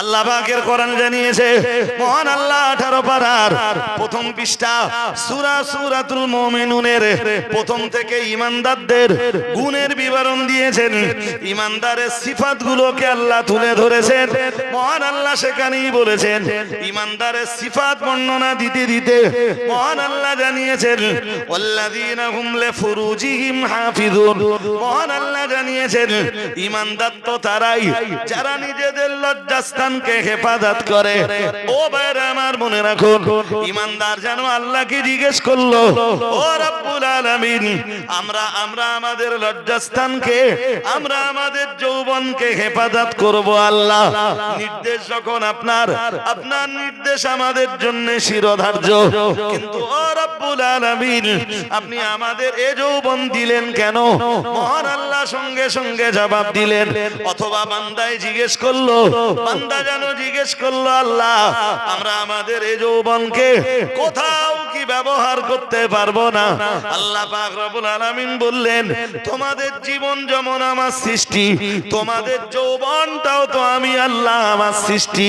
আল্লাহ পাকের কোরআন জানিয়েছে, মহান আল্লাহ আঠারো পারার প্রথম পৃষ্ঠা, সুরা সুরাতুল মুমিনুনের প্রথম থেকে ইমানদারদের গুণের বিবরণ দিয়েছেন। ইমানদারের সিফাত গুলোকে আল্লাহ তুলে ধরেছেন। মহান আল্লাহ সেখানেই বলেছেন ইমানদারের সিফাত বর্ণনা দিতে দিতে মহান আল্লাহ জানিয়েছেন, ওয়াল্লাযীনা হুম লিফুরুজিহিম হাফিজুন মহান আল্লাহ জানিয়েছেন ইমানদার তো তারাই, যারা নিজেদের লজ্জাস্থানকে হেফাজত করে। ও ভাইরা আমার মনে রাখুন, ইমানদার যেন আল্লাহকে জিজ্ঞেস করল, ও রব্বুল আলামিন, আমরা আমরা আমাদের লজ্জাস্থানকে, আমরা আমাদের যৌবনকে হেফাজত করব আল্লাহ। নির্দেশ যখন আপনার আপনার নির্দেশ আমাদের জন্য শিরোধার্য। কিন্তু ও রব্বুল আলামিন, আপনি আমাদের এ যৌবন দিলেন কেন? মহান আল্লাহ সঙ্গে সঙ্গে জবাব দিলেন। অথবা বান্দায় জিজ্ঞেস করল, বান্দা যেন জিজ্ঞেস করল আল্লাহ আমরা আমাদের এই যৌবনকে কোথাও কি ব্যবহার করতে পারব না? আল্লাহ পাক রব্বুল আলামিন বললেন তোমাদের জীবন যেমন আমার সৃষ্টি তোমাদের যৌবনটাও তো আমি আল্লাহ আমার সৃষ্টি।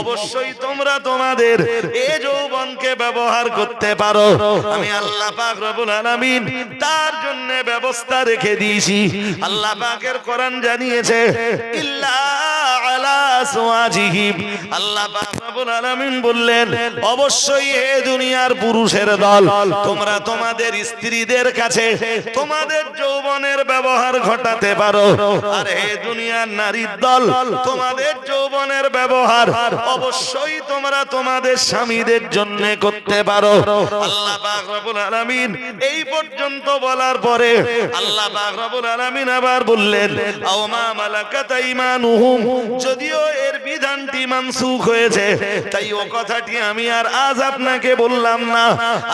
অবশ্যই তোমরা তোমাদের এই যৌবনকে ব্যবহার করতে পারো। আমি আল্লাহ পাক রব্বুল আলামিন তার জন্য ব্যবস্থা রেখে দিয়েছি। আল্লাহ পাকের কোরআন জানিয়েছে ইল্লা আলা সুওয়াজিহিম। আল্লাহ পাক রব্বুল আলামিন বললেন অবশ্যই হে দুনিয়ার পুরুষের দল। তোমরা তোমাদের স্ত্রীদের কাছে তোমাদের যৌবনের ব্যবহার ঘটাতে পারো। আর হে দুনিয়ার নারীর দল, তোমাদের যৌবনের ব্যবহার অবশ্যই তোমরা তোমাদের স্বামীদের জন্য করতে পারো। আল্লাহ পাক রব্বুল আলামিন এই পর্যন্ত বলার পরে আল্লাহ পাক রব্বুল আলামিন আবার বললেন, আও মা মালাকাত আইমানুহুম যদিও এর বিধানটি মানসুখ হয়েছে, তাই ও কথাটি আমি আর আজ আপনাকে বললাম না।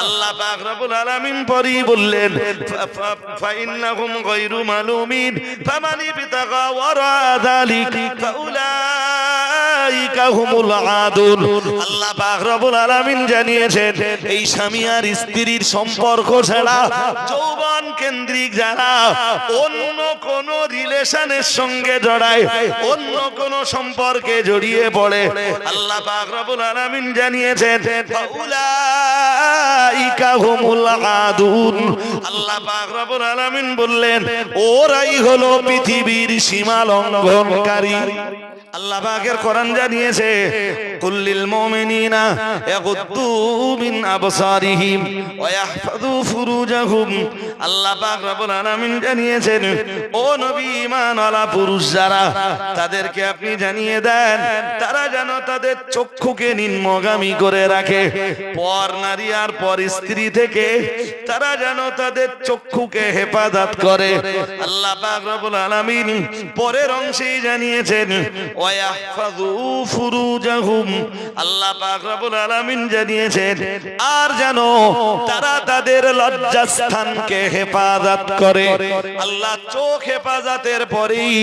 আল্লাহ পাক রব্বুল আলামিন পরি বললেন ফাইন্নাহুম গায়রু মালুমিন, ফামানি বিতাগা ওয়ারা যালিক ফাউলাইকা হুমুল আদুন। আল্লাহ পাক রব্বুল আলামিন জানিয়েছেন, এই স্বামী আর স্ত্রীর সম্পর্ক ছাড়া যৌবন কেন্দ্রিক যারা অন্য কোন রিলেশনের সঙ্গে জড়ায়, অন্য কোন সম্পর্কে জড়িয়ে পড়ে। আল্লাহ পাক রব্বুল আলামিন জানিয়েছেন হুমুল আদুন। আল্লাহ পাক রব্বুল আলামিন বললেন, ওরাই হলো পৃথিবীর সীমা লঙ্ঘনকারী আল্লাহ পাকের কোরআন জানিয়েছে, কুল্লিল মুমিনিনা ফুরুজাহুম আল্লাহ পাক আলামিন জানিয়েছেন, ও নবী পুরুষ যারা, তাদেরকে আপনি জানিয়ে দেন, তারা যেন তাদের চক্ষুকে নিম্নগামী করে রাখে। পর নারী আর পর স্ত্রী থেকে তারা যেন তাদের চক্ষুকে হেফাজত করে। আল্লাহ পাক রব্বুল আলামিন পরের অংশেই জানিয়েছেন ওয়াহফাযু ফুরুজাহুম। আল্লাহ পাক রব্বুল আলামিন জানিয়েছেন আর যেন তারা তাদের লজ্জাস্থানকে হেফাজত করে। আল্লাহ চোখ হেফাজতের পরেই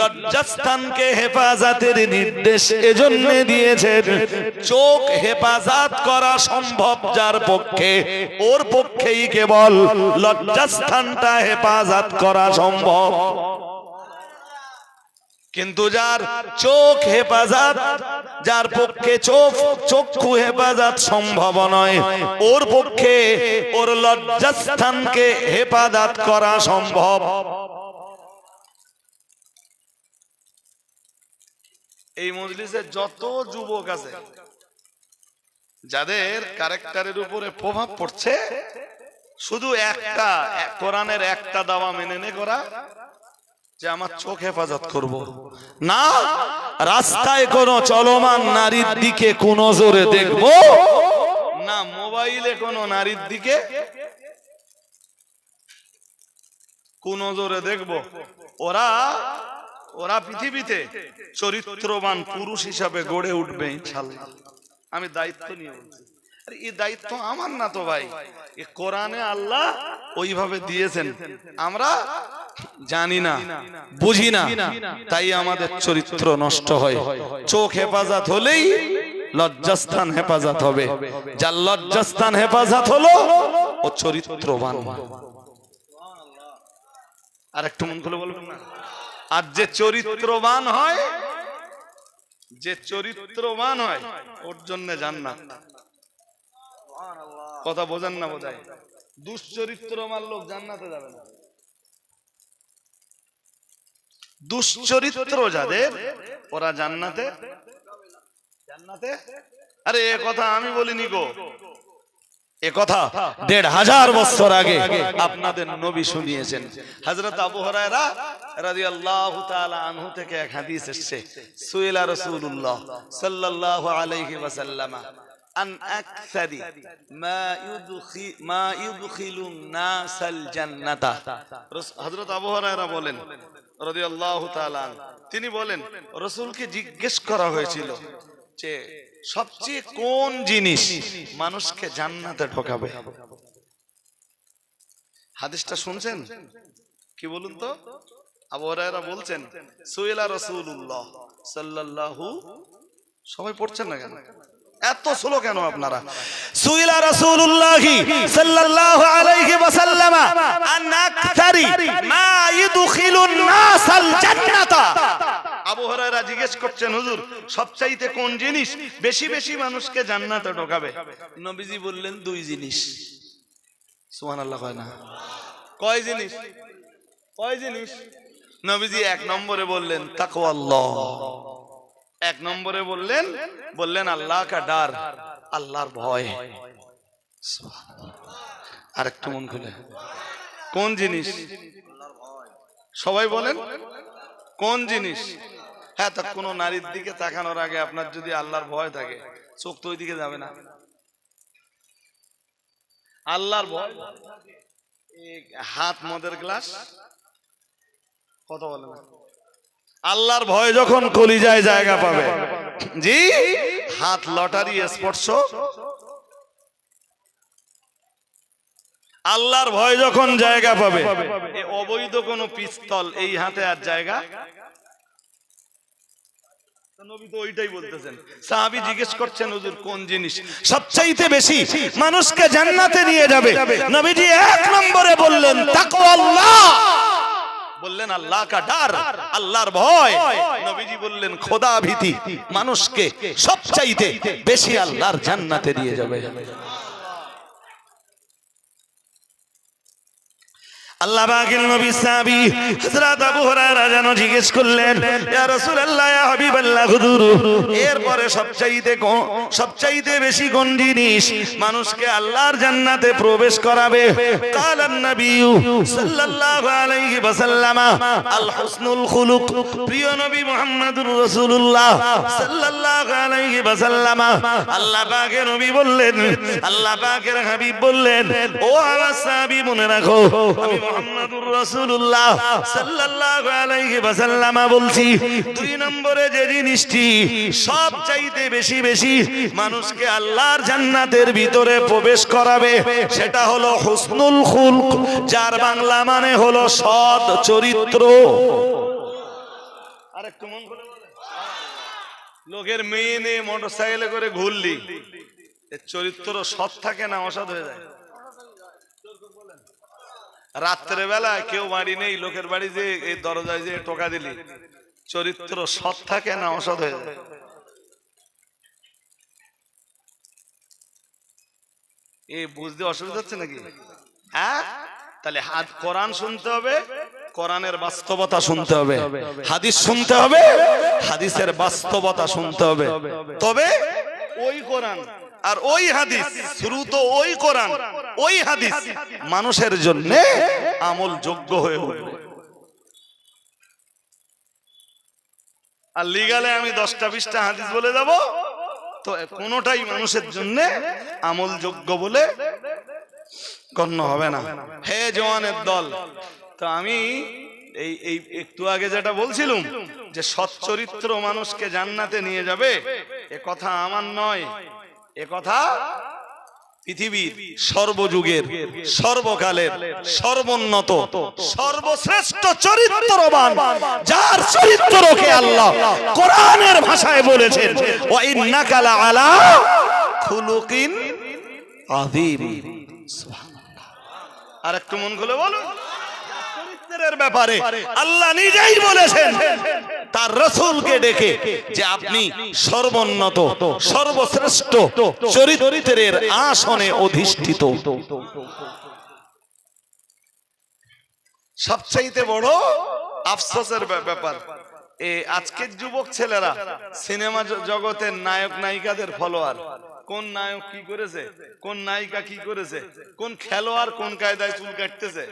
লজ্জাস্থানকে হেফাজতের নির্দেশ এজন্য দিয়েছেন। চোখ হেফাজত করা সম্ভব যার পক্ষে, ওর পক্ষেই কেবল লজ্জাস্থানটা হেফাজত করা সম্ভব। কিন্তু যার চোখ হেফাজত, যার পক্ষে চোখ, চক্ষু হেফাজত সম্ভব নয়। ওর পক্ষে ওর লজ্জাস্থানকে হেফাজত করা সম্ভব। এই মজলিসে যত যুবক আছে, যাদের ক্যারেক্টারের উপরে প্রভাব পড়ছে, শুধু একটা, এক কোরআনের একটা দাওয়া মেনে নে করা যে আমার চোখ হেফাজত করব। না রাস্তায় কোন চলমান নারীর দিকে কোন জোরে দেখব। না মোবাইলে কোন নারীর দিকে কোন জোরে দেখব। ওরা ওরা পৃথিবীতে চরিত্রবান পুরুষ হিসাবে গড়ে উঠবে ইনশাল্লাহ। আমি দায়িত্ব নিয়ে বলছি। আরে এই দায়িত্ব আমার না তো ভাই। এ কোরআনে আল্লাহ ওইভাবে দিয়েছেন। আমরা জানি না, বুঝি না, তাই আমাদের চরিত্র নষ্ট হয়। চোখ হেফাজত হলেই লজ্জাস্থান হেফাজত হবে। যার লজ্জাস্থান হেফাজত হলো, ও চরিত্রবান। আর একটু মন খুলে বলবেন না? আর যে চরিত্রবান হয়, যে চরিত্রবান হয়, ওর জন্য জান্নাত। কথা বোঝান না বোঝায় দুশ্চরিত্রমান লোক জান্নাতে যাবে না। দুশ্চরিত্র যাদের ওরা জান্নাতে জান্নাতে? আরে এ কথা আমি বলিনি গো। এ কথা দেড় হাজার বছর আগে আপনাদের নবী শুনিয়েছেন। হযরত আবু হুরায়রা রাদিয়াল্লাহু তাআলা আনহু থেকে এক হাদিস এসেছে। সুইলা রাসূলুল্লাহ সাল্লাল্লাহু আলাইহি ওয়াসাল্লাম। আন আকসারি, মা ইউদখি, মা ইউদখিলুন নাসাল জান্নাতা। হযরত আবু হুরায়রা বলেন, রাদিয়াল্লাহু তাআলা তিনি বলেন, রাসূলকে জিজ্ঞেস করা হয়েছিল যে, সবচেয়ে কোন জিনিস মানুষকে জান্নাতে ঢোকাবে? হাদিসটা শুনছেন? কি বলুন তো? আবু বলছেন, সুইলা রাসূলুল্লাহ সাল্লাল্লাহু, সবাই পড়ছেন না কেন? এত স্লো কেন আপনারা? সুইলা রাসূলুল্লাহি সাল্লাল্লাহু আলাইহি ওয়াসাল্লাম আন আকতারি মা ইদখিলুন নাসাল জান্নাতা। আবু হুরায়রা জিজ্ঞেস করছেন হুজুর সবচাইতে কোন জিনিস বেশি বেশি মানুষকে জান্নাতে ঢোকাবে? নবীজি বললেন দুই জিনিস। সুবহানাল্লাহ কয় না। কয় জিনিস? কয় জিনিস? নবীজি এক নম্বরে বললেন তাকওয়াল্লাহ। এক নম্বরে বললেন বললেন, আল্লাহ কা ডার। আল্লাহর ভয়। আর একটু মন খুলে। কোন জিনিস? সবাই বলেন, কোন জিনিস? হ্যাঁ তা কোনো নারীর দিকে তাকানোর আগে আপনার যদি আল্লাহর ভয় থাকে, চোখ তো ওই দিকে যাবে না। আল্লাহর ভয়। হাত মদের গ্লাস? কত বলে না আল্লাহর ভয় যখন কলিজায় জায়গা পাবে। জি? হাত লটারি স্পর্শ। আল্লাহর ভয় যখন জায়গা পাবে। অবৈধ কোন পিস্তল এই হাতে আর জায়গা? জিজ্ঞেস করছেন, হুজুর, কোন জিনিস? সবচাইতে বেশি মানুষকে জান্নাতে নিয়ে যাবে। নবীজি এক নম্বরে বললেন, তাকওয়াল্লাহ। বললেন, আল্লাহ কা ডার, আল্লাহর ভয়। নবীজি বললেন, খোদা ভীতি, মানুষকে সবচাইতে বেশি আল্লাহর জান্নাতে দিয়ে যাবে। আল্লাহ পাকের নবী সাহাবী হযরত আবু হুরায়রা যেন জিজ্ঞেস করলেন, ইয়া রাসূলুল্লাহ, ইয়া হাবিবাল্লাহ, হুজুর, এরপরে সবচাইতে সবচাইতে বেশি কোন জিনিস মানুষকে আল্লাহর জান্নাতে প্রবেশ করাবে? কালান নবী সাল্লাল্লাহু আলাইহি ওয়াসাল্লাম, আল হুসনুল খুলুক। প্রিয় নবী মুহাম্মদুর রাসূলুল্লাহ সাল্লাল্লাহু আলাইহি ওয়াসাল্লাম আল্লাহ পাকের নবী বললেন আল্লাহ পাকের হাবিব বললেন, ও আমার সাহাবী, মনে রাখো, আমি রাসূলুল্লাহ সাল্লাল্লাহু আলাইহি ওয়াসাল্লাম বলছি, দুই নম্বরে যে জিনিসটি বেশি বেশি মানুষকে আল্লাহর জান্নাতের ভিতরে প্রবেশ করাবে, সেটা হলো হুসনুল খুলক, যার বাংলা মানে হলো সৎ চরিত্র। আরেকটু মন করে লোকের মেয়ে নিয়ে মোটরসাইকেলে করে ঘুরলি চরিত্র সৎ থাকে না অসৎ হয়ে যায়? রাত্রে বেলা কেউ বাড়ি নেই, লোকের বাড়ি যে এই দরজায় যে টোকা দিলি, চরিত্র সৎ থাকে না অসৎ হয়ে এ বুঝতে অসুবিধা হচ্ছে নাকি? হ্যাঁ? তাহলে হাত কোরআন শুনতে হবে, কোরআনের বাস্তবতা শুনতে হবে, হাদিস শুনতে হবে, হাদিসের বাস্তবতা শুনতে হবে। তবে ওই কোরআন আর ওই হাদিস শুরু তো ওই কোরআন, ওই হাদিস মানুষের জন্য আমল যোগ্য হয়ে উঠবে। আর লিগালে আমি দশটা, বিশটা হাদিস বলে যাব, তো কোনোটাই মানুষের জন্য আমল যোগ্য বলে গণ্য হবে না। হে জওয়ানের দল, তো আমি এই এই একটু আগে যেটা বলছিলাম, যে সচ্চরিত্র মানুষকে জান্নাতে নিয়ে যাবে, এ কথা আমার নয়। কথা পৃথিবীর সর্বযুগের, সর্বকালের, সর্বোন্নত, সর্বশ্রেষ্ঠ চরিত্রবান, যার চরিত্রকে আল্লাহ কোরআনের ভাষায় বলেছেন, ওয়া ইন্নাকা আলা খুলুকিন আযীম। আর একটু মন খুলে বলো চরিত্রের ব্যাপারে আল্লাহ নিজেই বলেছেন তার রসুলকে ডেকে যে আপনি সর্বোন্নত, সর্বশ্রেষ্ঠ চরিত্রের আসনে অধিষ্ঠিত। সবচাইতে বড় আফসোসের ব্যাপার, এ আজকের যুবক ছেলেরা সিনেমা জগতের নায়ক নায়িকাদের ফলোয়ার। কোন নায়ক কি করেছে? কোন নায়িকা কি করেছে? কোন খেলোয়াড় কোন কায়দায় চুল কাটতেছে?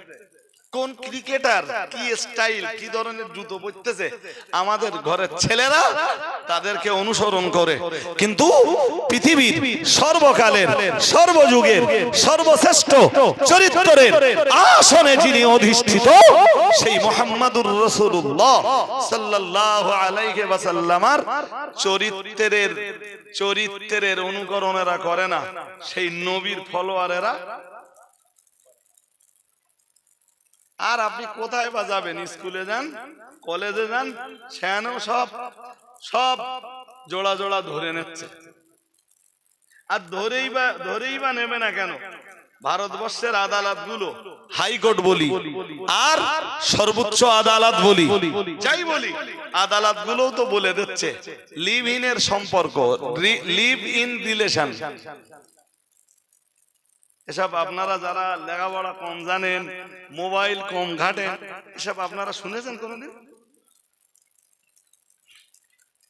কোন ক্রিকেটার কি স্টাইল, কি ধরনের জুতো পরতেছে? আমাদের ঘরের ছেলেরা তাদেরকে অনুসরণ করে। কিন্তু পৃথিবীর সর্বকালের, সর্বযুগের, সর্বশ্রেষ্ঠ চরিত্রের আসনে যিনি অধিষ্ঠিত, সেই মোহাম্মদুর রসুল্লাহ সাল্লাল্লাহু আলাইহি ওয়াসাল্লামার চরিত্রের চরিত্রের অনুকরণেরা করে না। সেই নবীর ফলোয়ারেরা আর আপনি কোথায় বা যাবেন? স্কুলে যান? কলেজে যান? সেখানেও সব সব জোড়া জোড়া ধরে নিচ্ছে। আর ধরেই বা ধরেই বা নেবে না কেন? ভারতবর্ষের আদালতগুলো হাইকোর্ট বলি আর সর্বোচ্চ আদালত বলি। যাই বলি আদালত গুলোও তো বলে দিচ্ছে লিভ ইন এর সম্পর্ক লিভ ইন রিলেশন। এসব আপনারা যারা লেখাপড়া কম জানেন, মোবাইল কম ঘাটেন, এসব আপনারা শুনেছেন কোনোদিন?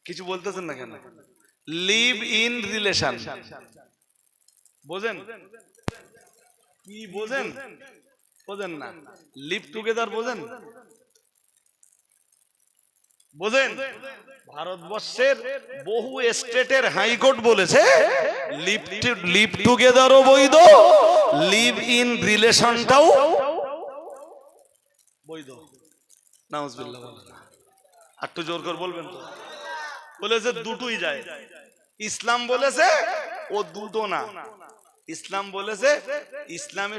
কিছু বলতেছেন না কেন? Live in relation. বোঝেন? কি বোঝেন? বোঝেন না। লিভ টুগেদার বোঝেন? বোঝেন? ভারতবর্ষের বহু স্টেটের হাইকোর্ট বলেছে লিভ লিভ টুগেদারও বৈধ লিভ ইন রিলেশনটাও বৈধ। নাউজবিল্লাহ একটু জোর করে বলবেন তো। বলেছে দুটোই যায়। ইসলাম বলেছে ও দুটো না। ইসলাম বলেছে, ইসলামে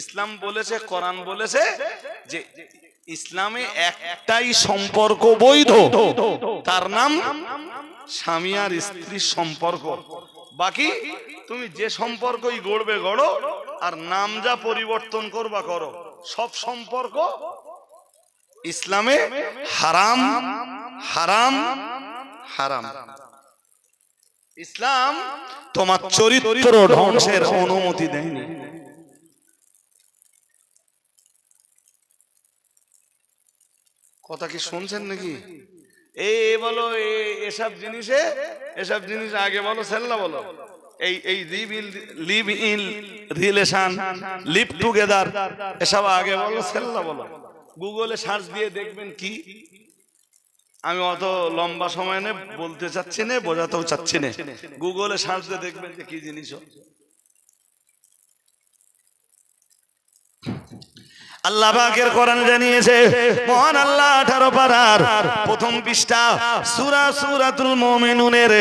ইসলাম বলেছে, কোরআন বলেছে যে ইসলামে একটাই সম্পর্ক বৈধ। তার নাম স্বামী আর স্ত্রীর সম্পর্ক। বাকি তুমি যে সম্পর্কই গড়বে গড়ো আর নাম যা পরিবর্তন করবা করো। সব সম্পর্ক ইসলামে হারাম হারাম হারাম। ইসলাম তোমার চরিত্র ধ্বংসের অনুমতি দেয়নি। কথা কি শুনছেন নাকি? এই বলো এসব জিনিসে, এসব জিনিস আগে বলো সেল্লা বলো? এই এই live in live in relation live together এসব আগে বলো সেল্লা বলো? গুগলে সার্চ দিয়ে দেখবেন কি? আমি অত লম্বা সময় নে বলতে চাচ্ছি না, বোঝাতেও চাচ্ছি না। গুগলে সার্চ দিয়ে দেখবেন যে কি জিনিস আল্লাহ পাকের কোরআন জানিয়েছে, মহান আল্লাহ 18 পারার প্রথম পৃষ্ঠা, সূরা সূরাতুল মুমিনুনের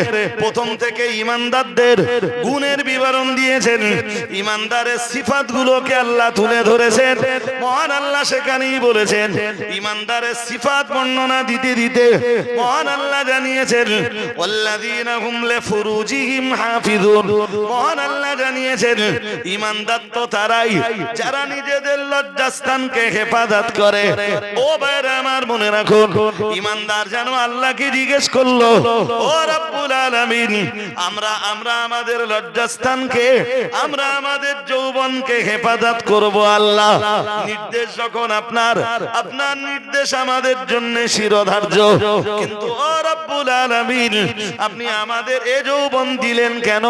প্রথম থেকে ঈমানদারদের গুণের বিবরণ দিয়েছেন। ঈমানদারের সিফাতগুলোকে আল্লাহ তুলে ধরেছেন। মহান আল্লাহ সেখানেই বলেছেন, ঈমানদারের সিফাত বর্ণনা দিতে দিতে মহান আল্লাহ জানিয়েছেন, ওয়াল্লাযীনা হুম লিফুরুজিহিম হাফিজুন মহান আল্লাহ জানিয়েছেন, ঈমানদার তো তারাই, যারা নিজেদের লজ্জাস্থানকে হেফাজত করে। ও ভাইরা আমার মনে রাখুন ঈমানদার যেন আল্লাহকে জিজ্ঞেস করল, ও রব্বুল আলামিন, আমরা আমরা আমাদের লজ্জাস্থানকে, আমরা আমাদের যৌবনকে হেফাজত করব আল্লাহ। নির্দেশ যখন আপনার আপনার নির্দেশ আমাদের জন্য শিরোধার্য। কিন্তু ও রব্বুল আলামিন, আপনি আমাদের এ যৌবন দিলেন কেন?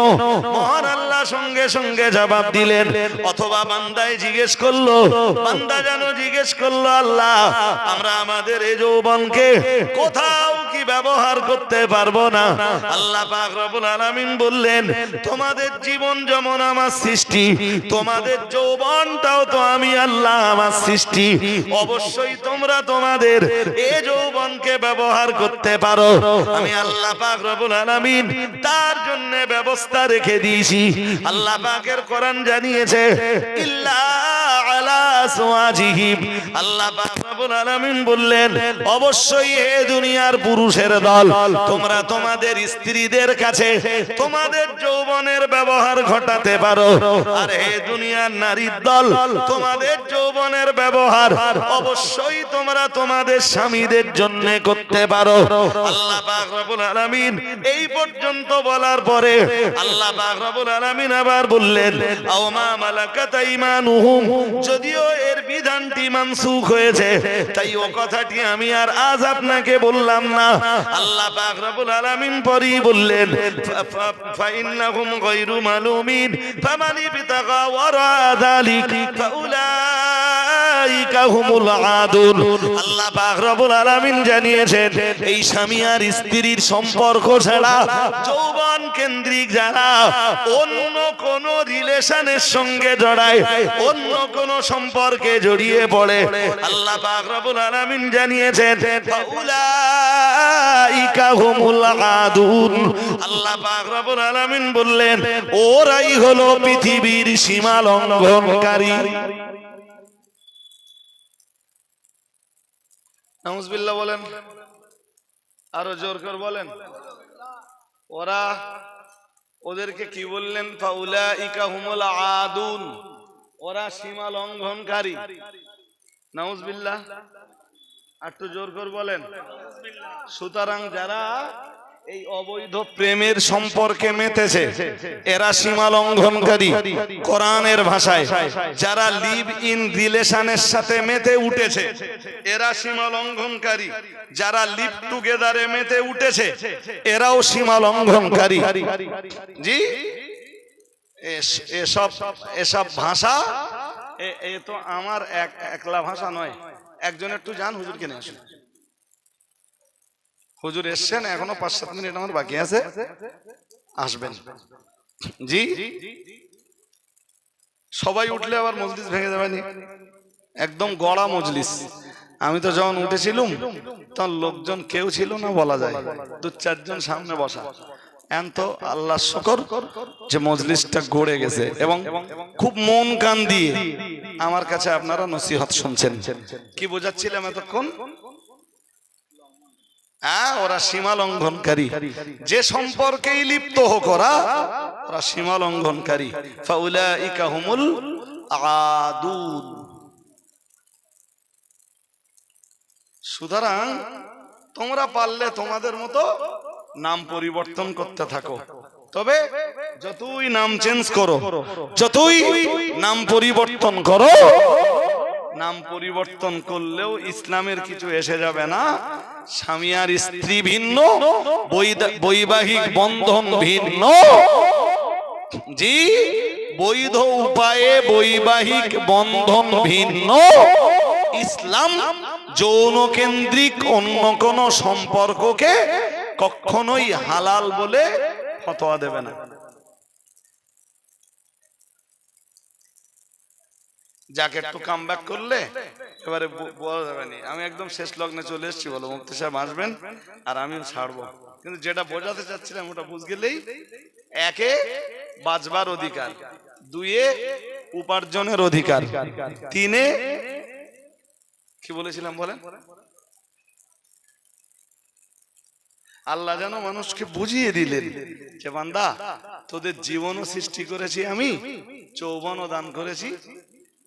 মহান আল্লাহ সঙ্গে সঙ্গে জবাব দিলেন। অথবা বান্দায় জিজ্ঞেস করল বান্দা যেন জিজ্ঞেস করল, আল্লাহ, আমরা আমাদের এই যৌবনকে কোথাও কি ব্যবহার করতে পারব না? আল্লাহ পাক রব্বুল আলামিন বললেন, তোমাদের জীবন যেমন আমার সৃষ্টি, তোমাদের যৌবনটাও তো আমি আল্লাহ আমার সৃষ্টি। অবশ্যই তোমরা তোমাদের এই যৌবনকে ব্যবহার করতে পারো। আমি আল্লাহ পাক রব্বুল আলামিন তার জন্য ব্যবস্থা রেখে দিয়েছি। আল্লাহ পাকের কোরআন জানিয়েছে, ইল্লা স্বামীদের জন্য করতে পারো। আল্লাহ পাক এই পর্যন্ত বলার পরে আল্লাহ পাক রব্বুল আলামিন আবার বললেন যদিও এর বিধানটি মানসুখ হয়েছে, তাই ও কথাটি আমি আর আজ আপনাকে বললাম না। আল্লাহ পাক আলামিন পরেই বললেন ফাইন্নাহুম গায়রু মালুমিন, ফামানি ওয়ারা যালিক, ফাউলাইকা হুমুল আল্লাহ আলামিন জানিয়েছেন, এই স্বামী আর স্ত্রীর সম্পর্ক ছাড়া যৌবন কেন্দ্রিক যারা, অন্য কোন রিলেশনের সঙ্গে জড়ায়, অন্য কোন সম্পর্কে জড়িয়ে পড়ে। আল্লাহ পাক রব্বুল আলামিন জানিয়েছেন, ফাউলাইকা হুমুল আদুন। আল্লাহ পাক রব্বুল আলামিন বললেন, ওরাই হলো পৃথিবীর সীমা লঙ্ঘনকারী। নাউজবিল্লাহ বলেন, আরও জোর করে বলেন, ওরা ওদেরকে কি বললেন? ইকা আদুন। ওরা সীমা লঙ্ঘনকারী। নাউজবিল্লাহ। একটু জোর করে বলেন। সুতরাং যারা এই অবৈধ প্রেমের সম্পর্কে মেতেছে। এরা সীমা লঙ্ঘনকারী। কোরআনের ভাষায় যারা লিভ ইন রিলেশনের সাথে মেতে উঠেছে, এরা সীমা লঙ্ঘনকারী। যারা লিভ টুগেদারে মেতে উঠেছে, এরাও সীমা লঙ্ঘনকারী। জি? এসব এসব ভাষা? এ তো আমার এক একলা ভাষা নয়। একজন একটু যান হুজুর কিনে আসুন। হুজুর এসছেন এখনও পাঁচ সাত মিনিট আমার বাকি আছে। আসবেন। জি? সবাই উঠলে আবার মজলিস ভেঙে যাবে নি একদম গড়া মজলিস। আমি তো যখন উঠেছিলুম তখন লোকজন কেউ ছিল না বলা যায়। দু চারজন সামনে বসা। এন তো আল্লাহ শুকর যে মজলিসটা গড়ে গেছে এবং খুব মন কান দিয়ে আমার কাছে আপনারা নসিহত শুনছেন। কি বোঝাচ্ছিলাম এতক্ষণ? ওরা সীমা লঙ্ঘনকারী। যে সম্পর্কেই লিপ্ত হোক ওরা ওরা সীমা লঙ্ঘনকারী। ফাউলাইকা হুমুল আদুন। সুতরাং তোমরা পারলে তোমাদের মতো নাম পরিবর্তন করতে থাকো। তবে যতই নাম চেঞ্জ করো, যতই নাম পরিবর্তন করো নাম পরিবর্তন করলেও ইসলামের কিছু এসে যাবে না। স্বামী আর স্ত্রী ভিন্ন বৈবাহিক বন্ধন ভিন্ন। জি, বৈধ উপায়ে বৈবাহিক বন্ধন ভিন্ন। ইসলাম যৌন কেন্দ্রিক অন্য কোন সম্পর্ককে কখনোই হালাল বলে ফতোয়া দেবে না। যাকে একটু কাম ব্যাক করলে এবারে বলা যাবে না। আমি একদম শেষ লগ্নে চলে এসেছি বলো মুক্তি সাহেব আসবেন আর আমিও ছাড়বো। কিন্তু যেটা বোঝাতে চাচ্ছিলাম ওটা বুঝ গেলেই একে বাঁচবার অধিকার দুইয়ে উপার্জনের অধিকার তিনে কি বলেছিলাম বলেন? আল্লাহ যেন মানুষকে বুঝিয়ে দিলেন যে বান্দা তোদের জীবনও সৃষ্টি করেছি আমি চৌবনও দান করেছি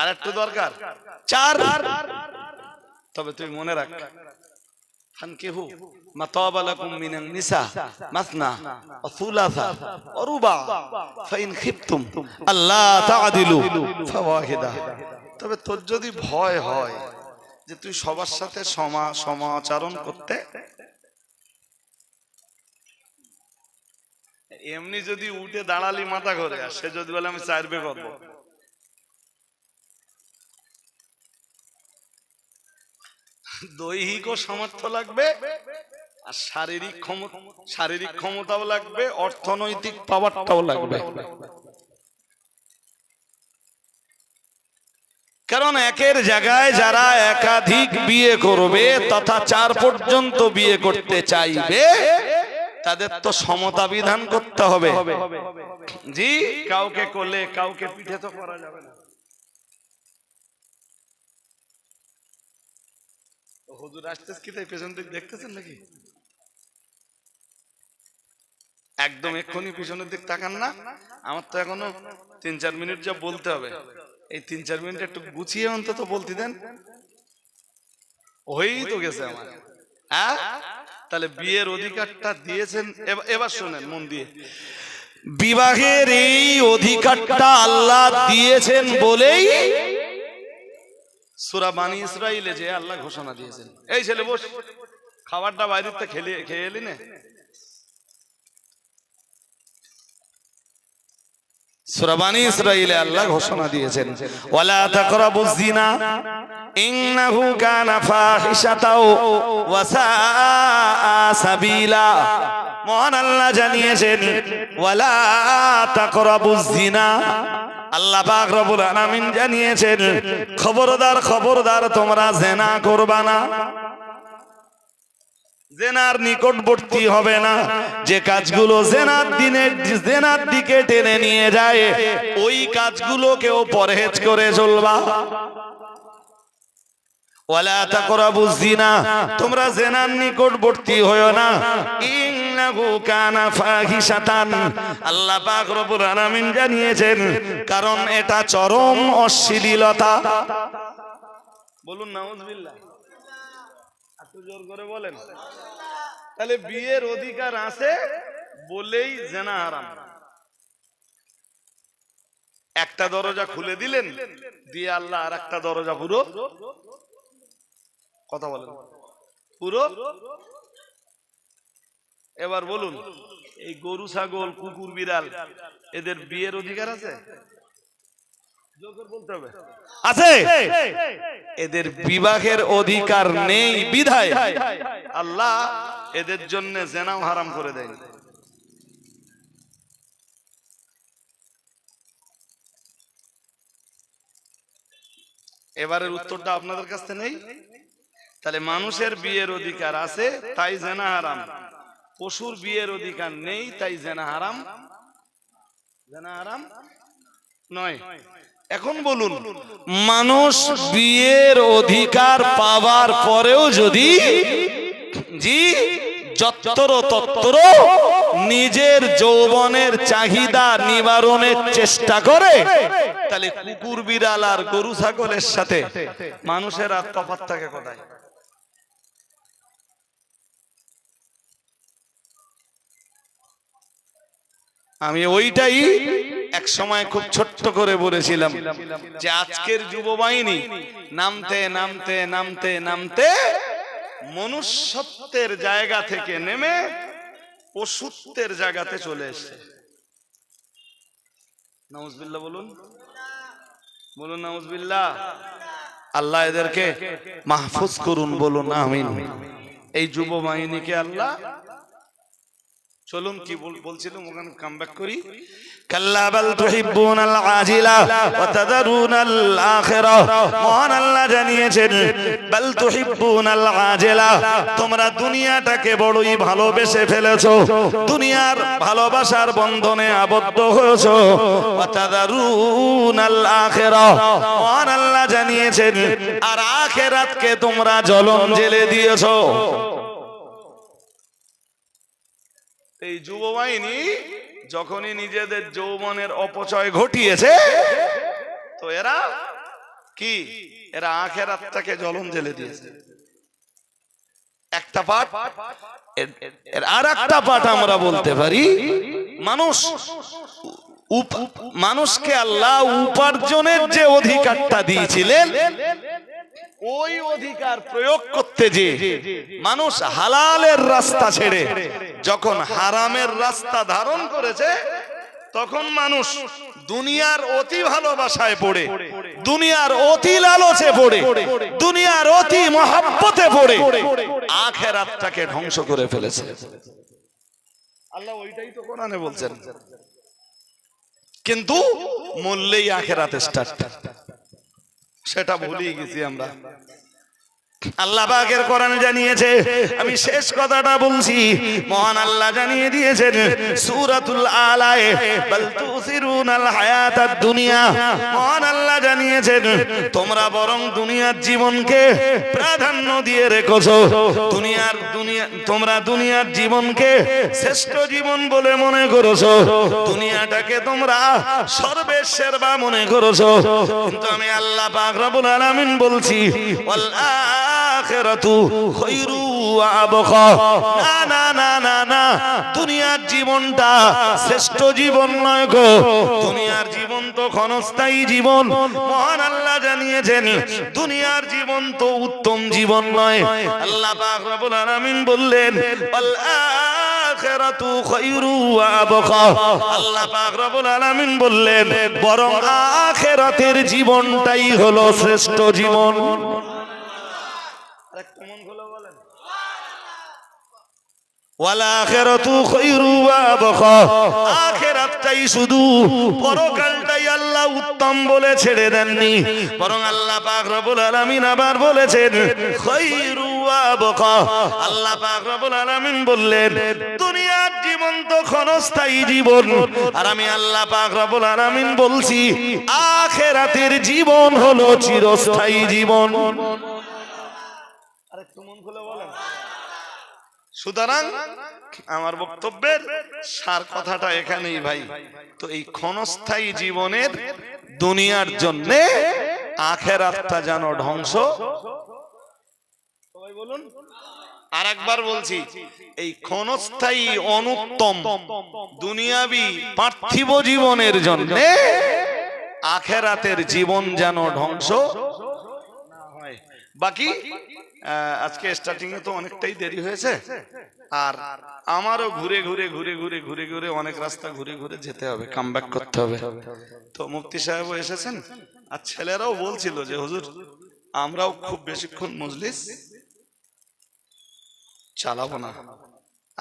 আর একটু দরকার। চার। তবে তুই মনে রাখ। ফানকিহু মা তাওয়াবা লাকুম মিনান নিসা মাসনা ওয়া সুলাসা ওয়া রুবা ফাইন খিফতুম আল্লাহ তাআদিলু ফাওয়াহিদা। তবে তোর যদি ভয় হয় যে তুই সবার সাথে সমা সমাচরণ করতে এমনি যদি উঠে দাঁড়ালি মাথা ঘরে আর সে যদি বলে আমি চারবে করব। দৈহিক সামর্থ্য লাগবে আর শারীরিক ক্ষমতা শারীরিক ক্ষমতাও লাগবে অর্থনৈতিক পাওয়ারটাও লাগবে। কারণ একের জায়গায় যারা একাধিক বিয়ে করবে তথা চার পর্যন্ত বিয়ে করতে চাইবে তাদের তো সমতা বিধান করতে হবে। জি? কাউকে কোলে কাউকে পিঠে তো করা যাবে না। কি তাই পেছন দিক দেখতেছেন নাকি? একদম এক্ষুনি পিছনের দিক তাকান না, আমার তো এখনও তিন চার মিনিট যা বলতে হবে। এই তিন চার মিনিট একটু গুছিয়ে অন্তত বলতে দেন। হয়েই তো গেছে আমার। হ্যাঁ? তাহলে বিয়ের অধিকারটা দিয়েছেন এবার শোনেন মন দিয়ে। বিবাহের এই অধিকারটা আল্লাহ দিয়েছেন বলেই সুরা বানি ইসরাইলে যে আল্লাহ ঘোষণা দিয়েছেন। এই ছেলে, বস। খাবারটা বাইরের থেকে খেলে, খেয়ে এলি না। মহান আল্লাহ জানিয়েছেন, ওয়ালা তাকরাবুজ জিনা আল্লাহ পাক রব্বুল আলামিন জানিয়েছেন, খবরদার খবরদার, তোমরা জেনা করবা না। জেনার নিকটবর্তী হবে না। যে কাজগুলো জেনার দিনের, জেনার দিকে টেনে নিয়ে যায়, ওই কাজগুলোকেও পরহেজ করে চলবা। ওয়ালা তাকরাবুজ জিনা তোমরা জেনার নিকটবর্তী হয়ো না। ইন্নাহু কানা ফাহিশাতান। আল্লাহ পাক রব্বুল আলামিন জানিয়েছেন কারণ এটা চরম অশ্লীলতা। বলুন নাউজুবিল্লাহ। একটু জোর করে বলেন। তাহলে বিয়ের অধিকার আছে বলেই জেনা হারাম। একটা দরজা খুলে দিলেন দিয়ে আল্লাহ আর একটা দরজা পুরো কথা বলেন। পুরো? এবার বলুন এই গরু ছাগল কুকুর বিড়াল এদের বিয়ের অধিকার আছে? আছে? এদের বিবাহের অধিকার নেই বিধায়। আল্লাহ এদের জন্য জেনাও হারাম করে দেয়। এবারের উত্তরটা আপনাদের কাছে নেই? তাহলে মানুষের বিয়ের অধিকার আছে, তাই জেনা হারাম। পশুর বিয়ের অধিকার নেই, তাই জেনা হারাম। জেনা হারাম? নয়। এখন বলুন, মানুষ বিয়ের অধিকার পাওয়ার পরেও যদি জি, যত্তর তত্তর নিজের যৌবনের চাহিদা নিবারণের চেষ্টা করে, তাহলে কুকুর, বিড়াল আর গরু, ছাগলের সাথে মানুষের আর থাকে কোথায়? আমি ওইটাই এক সময় খুব ছোট্ট করে বলেছিলাম যে আজকের যুব বাহিনী নামতে নামতে নামতে নামতে মনুষ্যত্বের জায়গা থেকে নেমে পশুত্বের জায়গাতে চলে এসছে। নাউজবিল্লাহ বলুন। বলুন নাউজবিল্লাহ। আল্লাহ এদেরকে মাহফুজ করুন, বলুন, আমিন। এই যুব বাহিনীকে আল্লাহ চলুন কি বলছিলাম, ওখানে কাম করি? মহান আল্লাহ জানিয়েছেন তোমরা ফেলেছো, দুনিয়ার ভালোবাসার বন্ধনে আবদ্ধ হয়েছো। আল্লাহ জানিয়েছেন, আর আখিরাতকে তোমরা জ্বলন জেলে দিয়েছ। এই যুব বাহিনী যখনই নিজেদের যৌবনের অপচয় ঘটিয়েছে, তো এরা কি? এরা আখের আত্মাকে জ্বলন জেলে দিয়েছে। একটা পাঠ আর একটা পাঠ আমরা বলতে পারি, মানুষ মানুষকে আল্লাহ উপার্জনের যে অধিকারটা দিয়েছিলেন ওই অধিকার প্রয়োগ করতে যে মানুষ হালালের রাস্তা ছেড়ে, যখন হারামের রাস্তা ধারণ করেছে, তখন মানুষ দুনিয়ার অতি ভালোবাসায় পড়ে, দুনিয়ার অতি লালচে পড়ে, দুনিয়ার অতি মহাব্বতে পড়ে, আখেরাতটাকে ধ্বংস করে ফেলেছে। আল্লাহ ওইটাই তো কোরআনে বলছেন। কিন্তু মূল্যেই আখেরাতে স্টার্ট সেটা ভুলিয়ে গেছি আমরা। আল্লাহ পাকের কোরআন জানিয়েছে। আমি শেষ কথাটা বলছি। মহান আল্লাহ জানিয়ে দিয়েছেন, সূরাতুল আলায়ে, বাল তুসিরুনাল হায়াতাদ দুনিয়া। মহান আল্লাহ জানিয়েছেন, তোমরা বরং দুনিয়ার জীবনকে প্রাধান্য দিয়ে রেখেছো। দুনিয়ার দুনিয়া, তোমরা দুনিয়ার জীবনকে শ্রেষ্ঠ জীবন বলে মনে করেছ। দুনিয়াটাকে তোমরা সর্বেশের বা মনে করেছ। কিন্তু আমি আল্লাহ পাক রব্বুল আলামিন বলছি, ওয়াল আখিরাতু খায়রু ওয়া আবকা না না না না না, দুনিয়ার জীবনটা শ্রেষ্ঠ জীবন নয় গো। দুনিয়ার জীবন তো ক্ষণস্থায়ী জীবন। মহান আল্লাহ জানিয়েছেন, দুনিয়ার জীবন তো উত্তম জীবন নয়। আল্লাহ পাক রব্বুল আলামিন বললেন, ওয়াল আখিরাতু খায়রু ওয়া আবকা আল্লাহ পাক রব্বুল আলামিন বললেন, বরং আখিরাতের জীবনটাই হলো শ্রেষ্ঠ জীবন। শুধু বললেন, দুনিয়ার জীবন তো ক্ষণস্থায়ী জীবন। আর আমি আল্লাহ পাক রবুল আলামিন বলছি, আখিরাতের জীবন হলো চিরস্থায়ী জীবন আরেকটু মন খুলে বলেন সুতরাং আমার বক্তব্যের সার কথাটা এখানেই ভাই। তো এই ক্ষণস্থায়ী জীবনের দুনিয়ার জন্য আখেরাতটা যেন ধ্বংস। সবাই বলুন। আর একবার বলছি এই ক্ষণস্থায়ী অনুত্তম দুনিয়াবি পার্থিব জীবনের জন্য আখেরাতের জীবন যেন ধ্বংস। না হয়। বাকি? আজকে স্টার্টিং এ তো অনেকটাই দেরি হয়েছে। আর আমারও ঘুরে ঘুরে ঘুরে ঘুরে ঘুরে ঘুরে অনেক রাস্তা ঘুরে ঘুরে যেতে হবে কাম করতে হবে। তো মুফতি সাহেবও এসেছেন, আর ছেলেরাও বলছিল যে, হুজুর, আমরাও খুব বেশিক্ষণ মজলিস চালাবো না।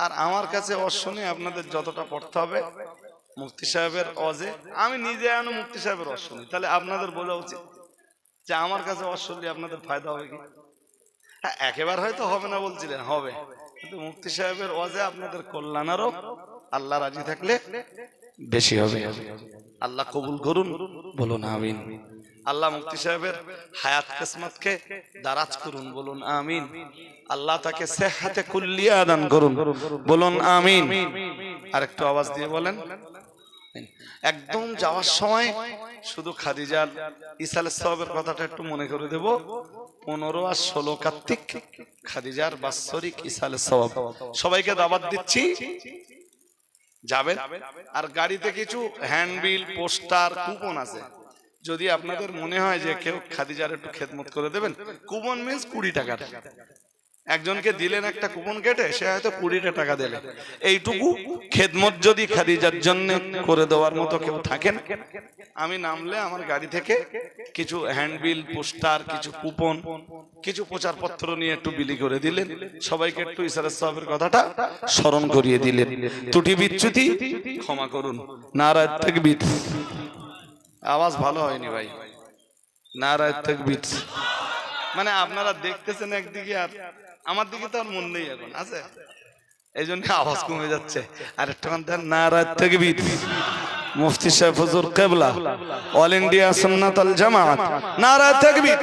আর আমার কাছে অশ্বনে আপনাদের যতটা পড়তে হবে, মুফতি সাহেবের অজে, আমি নিজে আনো মুফতি সাহেবের অশ্বনি, তাহলে আপনাদের বোঝা উচিত যে, আমার কাছে অশ্বলি আপনাদের ফায়দা হবে কি? একেবারে হয়তো হবে না বলছিলেন, হবে। কিন্তু মুক্তি সাহেবের ওয়াজে আপনাদের কল্যাণারও আল্লাহ রাজি থাকলে বেশি হবে। আল্লাহ কবুল করুন, বলুন আমিন। আল্লাহ মুক্তি সাহেবের হায়াত কিসমতকে দারাজ করুন, বলুন আমিন। আল্লাহ তাকে সেহাতে কুল্লিয়া দান করুন, বলুন আমিন। আরেকটু আওয়াজ দিয়ে বলেন। একদম যাওয়ার সময় শুধু খাদিজার ইসাল সাহেবের কথাটা একটু মনে করে দেব। পনেরো আর ষোলো কার্তিক খাদিজার বাৎসরিক ইসাল সবাব সবাইকে দাবাত দিচ্ছি। যাবেন? আর গাড়িতে কিছু হ্যান্ডবিল, পোস্টার, কুপন আছে। যদি আপনাদের মনে হয় যে কেউ খাদিজার একটু খেদমত করে দেবেন, কুপন মিন্স কুড়ি টাকার। একজনকে দিলেন একটা কুপন কেটে সে হয়তো কুড়িটা টাকা দিলে এইটুকু খেদমত যদি খাদিজার জন্য করে দেওয়ার মতো কেউ থাকেন আমি নামলে আমার গাড়ি থেকে কিছু হ্যান্ডবিল পোস্টার কিছু কুপন কিছু প্রচারপত্র নিয়ে একটু বিলি করে দিলেন সবাইকে একটু ইসারাত সাহেবের কথাটা স্মরণ করিয়ে দিলেন। ত্রুটি বিচ্যুতি ক্ষমা করুন। নারায় তাকবীর। আওয়াজ ভালো হয়নি ভাই। নারায় তাকবীর। মানে আপনারা দেখতেছেন একদিকে আর আমার দিকে তো আর মন নেই এখন আছে? এই জন্য আওয়াজ কমে যাচ্ছে। আর একটা নারায় থেকে মুফতি সাহেব হজুর কেবলা। অল ইন্ডিয়া সুন্নাত আল জামাত। নারায় তাকবীর